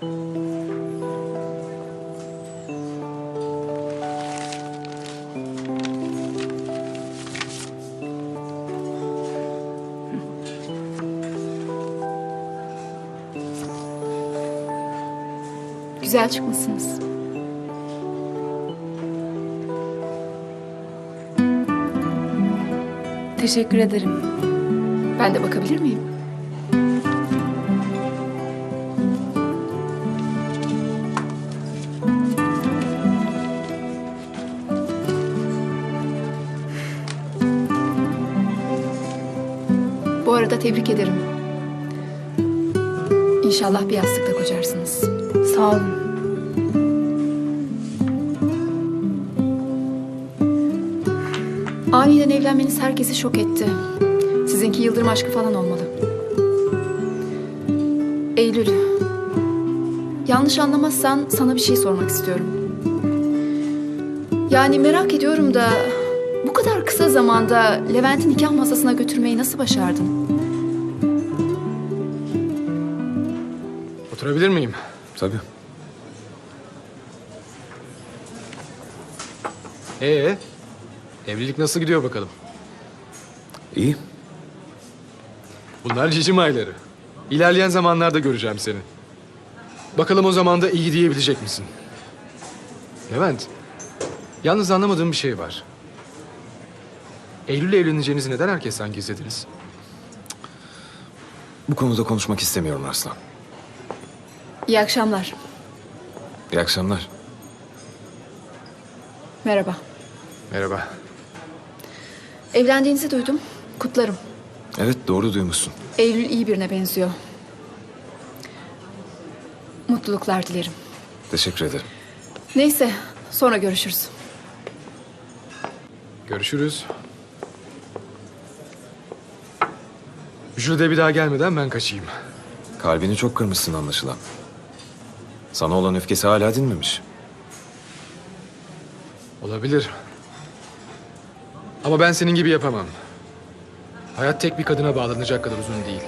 Güzel çıkmışsınız. Teşekkür ederim. Ben de bakabilir miyim? Arada tebrik ederim. İnşallah bir yastıkta kocarsınız. Sağ olun. Aniden evlenmeniz herkesi şok etti. Sizinki yıldırım aşkı falan olmalı. Eylül, yanlış anlamazsan sana bir şey sormak istiyorum. Yani merak ediyorum da kadar kısa zamanda Levent'i nikah masasına götürmeyi nasıl başardın? Oturabilir miyim? Tabii. Ee, evlilik nasıl gidiyor bakalım? İyi. Bunlar cicim ayları. İlerleyen zamanlarda göreceğim seni. Bakalım o zaman da iyi diyebilecek misin? Levent, yalnız anlamadığım bir şey var. Eylül'le evleneceğinizi neden herkesten gizlediniz? Bu konuda konuşmak istemiyorum Arslan. İyi akşamlar. İyi akşamlar. Merhaba. Merhaba. Evlendiğinizi duydum. Kutlarım. Evet doğru duymuşsun. Eylül iyi birine benziyor. Mutluluklar dilerim. Teşekkür ederim. Neyse, sonra görüşürüz. Görüşürüz. Jüde bir daha gelmeden ben kaçayım. Kalbini çok kırmışsın anlaşılan. Sana olan öfkesi hala dinmemiş. Olabilir. Ama ben senin gibi yapamam. Hayat tek bir kadına bağlanacak kadar uzun değil.